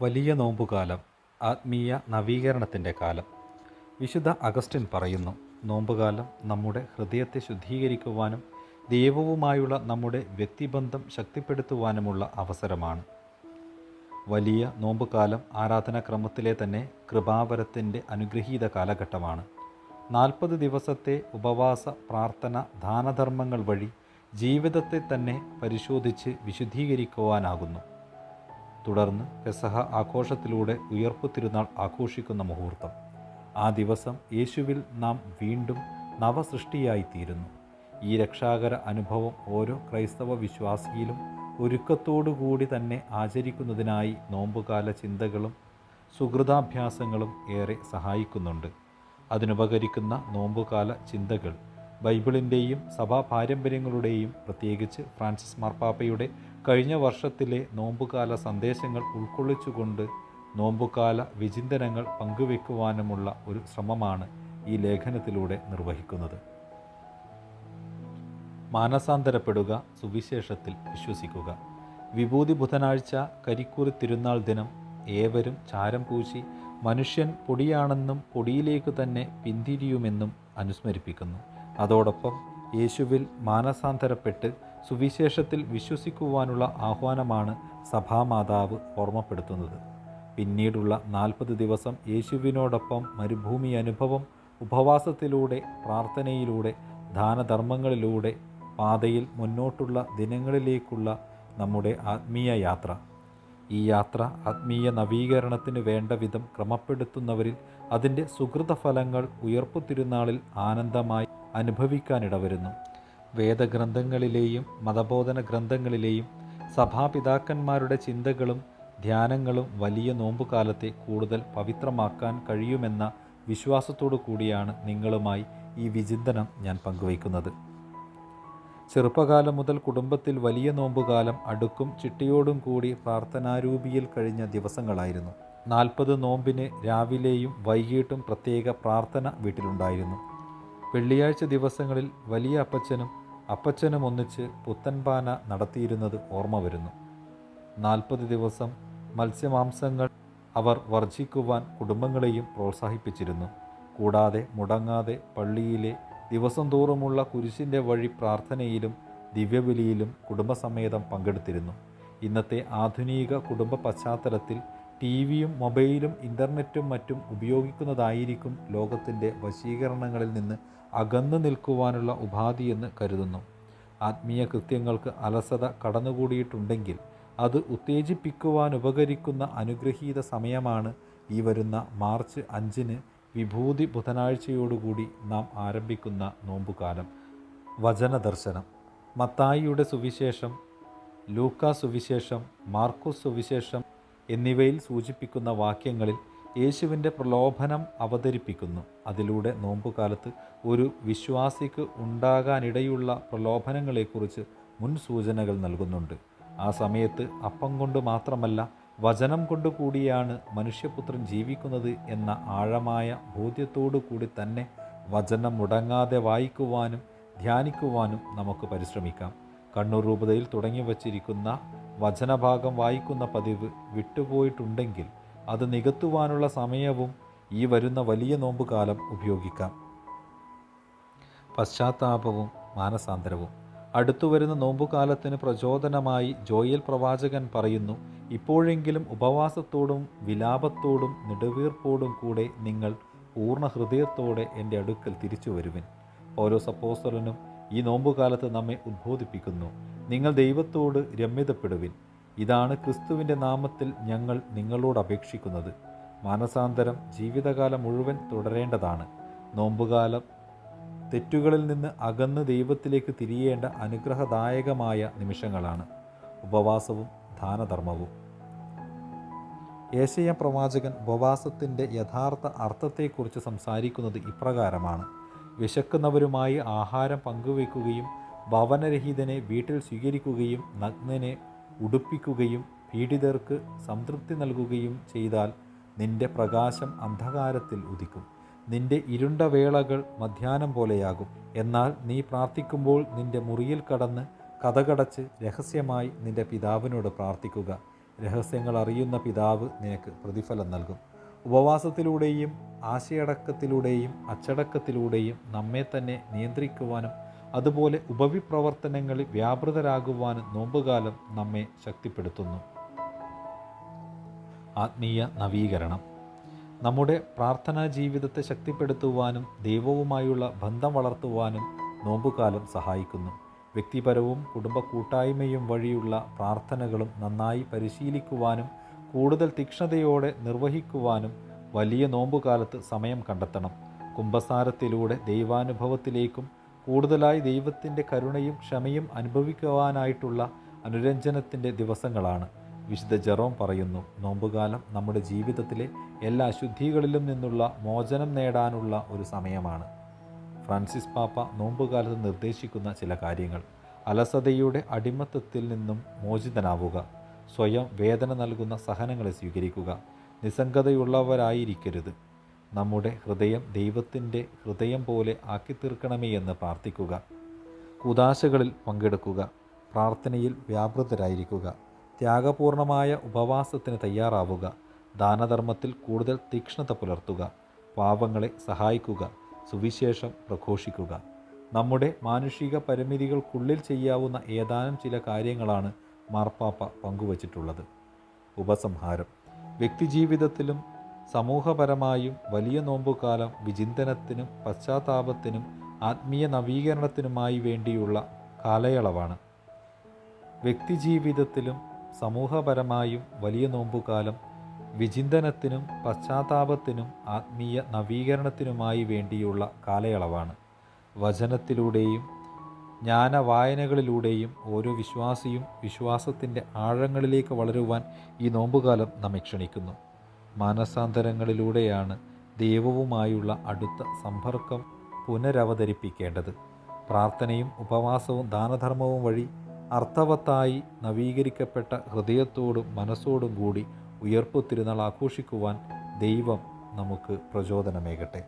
വലിയ നോമ്പുകാലം ആത്മീയ നവീകരണത്തിന്റെ കാലം. വിശുദ്ധ അഗസ്റ്റിൻ പറയുന്നു നോമ്പുകാലം നമ്മുടെ ഹൃദയത്തെ ശുദ്ധീകരിക്കുവാനും ദൈവവുമായുള്ള നമ്മുടെ വ്യക്തിബന്ധം ശക്തിപ്പെടുത്തുവാനുമുള്ള അവസരമാണ്. വലിയ നോമ്പുകാലം ആരാധനാക്രമത്തിലെ തന്നെ കൃപാവരത്തിന്റെ അനുഗ്രഹീത കാലഘട്ടമാണ്. നാൽപ്പത് ദിവസത്തെ ഉപവാസ പ്രാർത്ഥന ദാനധർമ്മങ്ങൾ വഴി ജീവിതത്തെ തന്നെ പരിശോധിച്ച് വിശുദ്ധീകരിക്കുവാനാകുന്നു. തുടർന്ന് പെസഹ ആഘോഷത്തിലൂടെ ഉയർപ്പു തിരുനാൾ ആഘോഷിക്കുന്ന മുഹൂർത്തം. ആ ദിവസം യേശുവിൽ നാം വീണ്ടും നവസൃഷ്ടിയായിത്തീരുന്നു. ഈ രക്ഷാകര അനുഭവം ഓരോ ക്രൈസ്തവ വിശ്വാസിയിലും ഒരുക്കത്തോടുകൂടി തന്നെ ആചരിക്കുന്നതിനായി നോമ്പുകാല ചിന്തകളും സുഹൃതാഭ്യാസങ്ങളും ഏറെ സഹായിക്കുന്നുണ്ട്. അതിനുപകരിക്കുന്ന നോമ്പുകാല ചിന്തകൾ ബൈബിളിന്റെയും സഭാ പാരമ്പര്യങ്ങളുടെയും പ്രത്യേകിച്ച് ഫ്രാൻസിസ് മാർപ്പാപ്പയുടെ കഴിഞ്ഞ വർഷത്തിലെ നോമ്പുകാല സന്ദേശങ്ങൾ ഉൾക്കൊള്ളിച്ചുകൊണ്ട് നോമ്പുകാല വിചിന്തനങ്ങൾ പങ്കുവെക്കുവാനുമുള്ള ഒരു ശ്രമമാണ് ഈ ലേഖനത്തിലൂടെ നിർവഹിക്കുന്നത്. മാനസാന്തരപ്പെടുക സുവിശേഷത്തിൽ വിശ്വസിക്കുക. വിഭൂതി ബുധനാഴ്ച കരിക്കൂറി തിരുനാൾ ദിനം ഏവരും ചാരം പൂശി മനുഷ്യൻ പൊടിയാണെന്നും പൊടിയിലേക്ക് തന്നെ പിന്തിരിയുമെന്നും അനുസ്മരിപ്പിക്കുന്നു. അതോടൊപ്പം യേശുവിൽ മാനസാന്തരപ്പെട്ട് സുവിശേഷത്തിൽ വിശ്വസിക്കുവാനുള്ള ആഹ്വാനമാണ് സഭാമാതാവ് ഓർമ്മപ്പെടുത്തുന്നത്. പിന്നീടുള്ള നാൽപ്പത് ദിവസം യേശുവിനോടൊപ്പം മരുഭൂമി അനുഭവം ഉപവാസത്തിലൂടെ പ്രാർത്ഥനയിലൂടെ ദാനധർമ്മങ്ങളിലൂടെ പാതയിൽ മുന്നോട്ടുള്ള ദിനങ്ങളിലേക്കുള്ള നമ്മുടെ ആത്മീയ യാത്ര. ഈ യാത്ര ആത്മീയ നവീകരണത്തിന് വേണ്ട വിധം ക്രമപ്പെടുത്തുന്നവരിൽ അതിന്റെ സുഹൃത ഫലങ്ങൾ ഉയർപ്പു തിരുനാളിൽ ആനന്ദമായി അനുഭവിക്കാനിടവരുന്നു. വേദഗ്രന്ഥങ്ങളിലെയും മതബോധന ഗ്രന്ഥങ്ങളിലെയും സഭാപിതാക്കന്മാരുടെ ചിന്തകളും ധ്യാനങ്ങളും വലിയ നോമ്പുകാലത്തെ കൂടുതൽ പവിത്രമാക്കാൻ കഴിയുമെന്ന വിശ്വാസത്തോടു കൂടിയാണ് നിങ്ങളുമായി ഈ വിചിന്തനം ഞാൻ പങ്കുവയ്ക്കുന്നത്. ചെറുപ്പകാലം മുതൽ കുടുംബത്തിൽ വലിയ നോമ്പുകാലം അടുക്കും ചിട്ടിയോടും കൂടി പ്രാർത്ഥനാരൂപിയിൽ കഴിഞ്ഞ ദിവസങ്ങളായിരുന്നു. നാൽപ്പത് നോമ്പിന് രാവിലെയും വൈകിട്ടും പ്രത്യേക പ്രാർത്ഥന വീട്ടിലുണ്ടായിരുന്നു. വെള്ളിയാഴ്ച ദിവസങ്ങളിൽ വലിയ അപ്പച്ചനും അപ്പച്ചനും ഒന്നിച്ച് പുത്തൻപാന നടത്തിയിരുന്നത് ഓർമ്മ വരുന്നു. നാൽപ്പത് ദിവസം മത്സ്യമാംസങ്ങൾ അവർ വർജിക്കുവാൻ കുടുംബങ്ങളെയും പ്രോത്സാഹിപ്പിച്ചിരുന്നു. കൂടാതെ മുടങ്ങാതെ പള്ളിയിലെ ദിവസം തോറുമുള്ള കുരിശിന്റെ വഴി പ്രാർത്ഥനയിലും ദിവ്യബലിയിലും കുടുംബസമേതം പങ്കെടുത്തിരുന്നു. ഇന്നത്തെ ആധുനിക കുടുംബ പശ്ചാത്തലത്തിൽ ടി വിയും മൊബൈലും ഇന്റർനെറ്റും മറ്റും ഉപയോഗിക്കുന്നതായിരിക്കും ലോകത്തിന്റെ വശീകരണങ്ങളിൽ നിന്ന് അകന്നു നിൽക്കുവാനുള്ള ഉപാധിയെന്ന് കരുതുന്നു. ആത്മീയ കൃത്യങ്ങൾക്ക് അലസത കടന്നുകൂടിയിട്ടുണ്ടെങ്കിൽ അത് ഉത്തേജിപ്പിക്കുവാൻ ഉപകരിക്കുന്ന അനുഗ്രഹീത സമയമാണ് ഈ വരുന്ന മാർച്ച് അഞ്ചിന് വിഭൂതി ബുധനാഴ്ചയോടുകൂടി നാം ആരംഭിക്കുന്ന നോമ്പുകാലം. വചനദർശനം. മത്തായിയുടെ സുവിശേഷം ലൂക്ക സുവിശേഷം മാർക്കോസ് സുവിശേഷം എന്നിവയിൽ സൂചിപ്പിക്കുന്ന വാക്യങ്ങളിൽ യേശുവിന്റെ പ്രലോഭനം അവതരിപ്പിക്കുന്നു. അതിലൂടെ നോമ്പുകാലത്ത് ഒരു വിശ്വാസിക്ക് ഉണ്ടാകാനിടയുള്ള പ്രലോഭനങ്ങളെക്കുറിച്ച് മുൻ സൂചനകൾ നൽകുന്നുണ്ട്. ആ സമയത്ത് അപ്പം കൊണ്ട് മാത്രമല്ല വചനം കൊണ്ട് കൂടിയാണ് മനുഷ്യപുത്രൻ ജീവിക്കുന്നത് എന്ന ആഴമായ ബോധ്യത്തോടു കൂടി തന്നെ വചനം മുടങ്ങാതെ വായിക്കുവാനും ധ്യാനിക്കുവാനും നമുക്ക് പരിശ്രമിക്കാം. കണ്ണൂർ രൂപതയിൽ തുടങ്ങി വച്ചിരിക്കുന്ന വചനഭാഗം വായിക്കുന്ന പതിവ് വിട്ടുപോയിട്ടുണ്ടെങ്കിൽ അത് നികത്തുവാനുള്ള സമയവും ഈ വരുന്ന വലിയ നോമ്പുകാലം ഉപയോഗിക്കാം. പശ്ചാത്താപവും മാനസാന്തരവും. അടുത്തുവരുന്ന നോമ്പുകാലത്തിന് പ്രചോദനമായി ജോയൽ പ്രവാചകൻ പറയുന്നു ഇപ്പോഴെങ്കിലും ഉപവാസത്തോടും വിലാപത്തോടും നെടുവീർപ്പോടും കൂടെ നിങ്ങൾ പൂർണ ഹൃദയത്തോടെ എന്റെ അടുക്കൽ തിരിച്ചു വരുവിൻ ഓരോ സപ്പോസ്തലനും ഈ നോമ്പുകാലത്ത് നമ്മെ ഉദ്ബോധിപ്പിക്കുന്നു. നിങ്ങൾ ദൈവത്തോട് രമ്യതപ്പെടുവിൻ. ഇതാണ് ക്രിസ്തുവിന്റെ നാമത്തിൽ ഞങ്ങൾ നിങ്ങളോട് അപേക്ഷിക്കുന്നത്. മാനസാന്തരം ജീവിതകാലം മുഴുവൻ തുടരേണ്ടതാണ്. നോമ്പുകാലം തെറ്റുകളിൽ നിന്ന് അകന്ന് ദൈവത്തിലേക്ക് തിരിയേണ്ട അനുഗ്രഹദായകമായ നിമിഷങ്ങളാണ്. ഉപവാസവും ദാനധർമ്മവും. ഏശയ പ്രവാചകൻ ഉപവാസത്തിന്റെ യഥാർത്ഥ അർത്ഥത്തെക്കുറിച്ച് സംസാരിക്കുന്നത് ഇപ്രകാരമാണ്. വിശക്കുന്നവരുമായി ആഹാരം പങ്കുവയ്ക്കുകയും ഭവനരഹിതനെ വീട്ടിൽ സ്വീകരിക്കുകയും നഗ്നനെ ഉടുപ്പിക്കുകയും പീഡിതർക്ക് സംതൃപ്തി നൽകുകയും ചെയ്താൽ നിന്റെ പ്രകാശം അന്ധകാരത്തിൽ ഉദിക്കും. നിന്റെ ഇരുണ്ട വേളകൾ മധ്യാനം പോലെയാകും. എന്നാൽ നീ പ്രാർത്ഥിക്കുമ്പോൾ നിന്റെ മുറിയിൽ കടന്ന് കഥകടച്ച് രഹസ്യമായി നിന്റെ പിതാവിനോട് പ്രാർത്ഥിക്കുക. രഹസ്യങ്ങൾ അറിയുന്ന പിതാവ് നിനക്ക് പ്രതിഫലം നൽകും. ഉപവാസത്തിലൂടെയും ആശയടക്കത്തിലൂടെയും അച്ചടക്കത്തിലൂടെയും നമ്മെ തന്നെ നിയന്ത്രിക്കുവാനും അതുപോലെ ഉപവിപ്രവർത്തനങ്ങളിൽ വ്യാപൃതരാകുവാനും നോമ്പുകാലം നമ്മെ ശക്തിപ്പെടുത്തുന്നു. ആത്മീയ നവീകരണം. നമ്മുടെ പ്രാർത്ഥനാ ജീവിതത്തെ ശക്തിപ്പെടുത്തുവാനും ദൈവവുമായുള്ള ബന്ധം വളർത്തുവാനും നോമ്പുകാലം സഹായിക്കുന്നു. വ്യക്തിപരവും കുടുംബ കൂട്ടായ്മയും വഴിയുള്ള പ്രാർത്ഥനകളും നന്നായി പരിശീലിക്കുവാനും കൂടുതൽ തീക്ഷ്ണതയോടെ നിർവഹിക്കുവാനും വലിയ നോമ്പുകാലത്ത് സമയം കണ്ടെത്തണം. കുംഭസാരത്തിലൂടെ ദൈവാനുഭവത്തിലേക്കും കൂടുതലായി ദൈവത്തിന്റെ കരുണയും ക്ഷമയും അനുഭവിക്കുവാനായിട്ടുള്ള അനുരഞ്ജനത്തിന്റെ ദിവസങ്ങളാണ്. വിശുദ്ധ ജെറോം പറയുന്നു നോമ്പുകാലം നമ്മുടെ ജീവിതത്തിലെ എല്ലാ അശുദ്ധികളിലും നിന്നുള്ള മോചനം നേടാനുള്ള ഒരു സമയമാണ്. ഫ്രാൻസിസ് പാപ്പ നോമ്പുകാലത്ത് നിർദ്ദേശിക്കുന്ന ചില കാര്യങ്ങൾ. അലസതയുടെ അടിമത്തത്തിൽ നിന്നും മോചിതനാവുക. സ്വയം വേദന നൽകുന്ന സഹനങ്ങളെ സ്വീകരിക്കുക. നിസ്സംഗതയുള്ളവരായിരിക്കരുത്. നമ്മുടെ ഹൃദയം ദൈവത്തിന്റെ ഹൃദയം പോലെ ആക്കി തീർക്കണമേ എന്ന് പ്രാർത്ഥിക്കുക. കുദാശകളിൽ പങ്കെടുക്കുക. പ്രാർത്ഥനയിൽ വ്യാപൃതരായിരിക്കുക. ത്യാഗപൂർണമായ ഉപവാസത്തിന് തയ്യാറാവുക. ദാനധർമ്മത്തിൽ കൂടുതൽ തീക്ഷ്ണത പുലർത്തുക. പാവങ്ങളെ സഹായിക്കുക. സുവിശേഷം പ്രഘോഷിക്കുക. നമ്മുടെ മാനുഷിക പരിമിതികൾക്കുള്ളിൽ ചെയ്യാവുന്ന ഏതാനും ചില കാര്യങ്ങളാണ് മാർപ്പാപ്പ പങ്കുവച്ചിട്ടുള്ളത്. ഉപസംഹാരം. വ്യക്തിജീവിതത്തിലും സമൂഹപരമായും വലിയ നോമ്പുകാലം വിചിന്തനത്തിനും പശ്ചാത്താപത്തിനും ആത്മീയ നവീകരണത്തിനുമായി വേണ്ടിയുള്ള കാലയളവാണ്. വ്യക്തിജീവിതത്തിലും സമൂഹപരമായും വലിയ നോമ്പുകാലം വിചിന്തനത്തിനും പശ്ചാത്താപത്തിനും ആത്മീയ നവീകരണത്തിനുമായി വേണ്ടിയുള്ള കാലയളവാണ്. വചനത്തിലൂടെയും ജ്ഞാനവായനകളിലൂടെയും ഓരോ വിശ്വാസിയും വിശ്വാസത്തിന്റെ ആഴങ്ങളിലേക്ക് വളരുവാൻ ഈ നോമ്പുകാലം നമ്മെ ക്ഷണിക്കുന്നു. മാനസാന്തരങ്ങളിലൂടെയാണ് ദൈവവുമായുള്ള അടുത്ത സമ്പർക്കം പുനരവതരിപ്പിക്കേണ്ടത്. പ്രാർത്ഥനയും ഉപവാസവും ദാനധർമ്മവും വഴി അർത്ഥവത്തായി നവീകരിക്കപ്പെട്ട ഹൃദയത്തോടും മനസ്സോടും കൂടി ഉയർപ്പു തിരുനാൾ ആഘോഷിക്കുവാൻ ദൈവം നമുക്ക് പ്രചോദനമേകട്ടെ.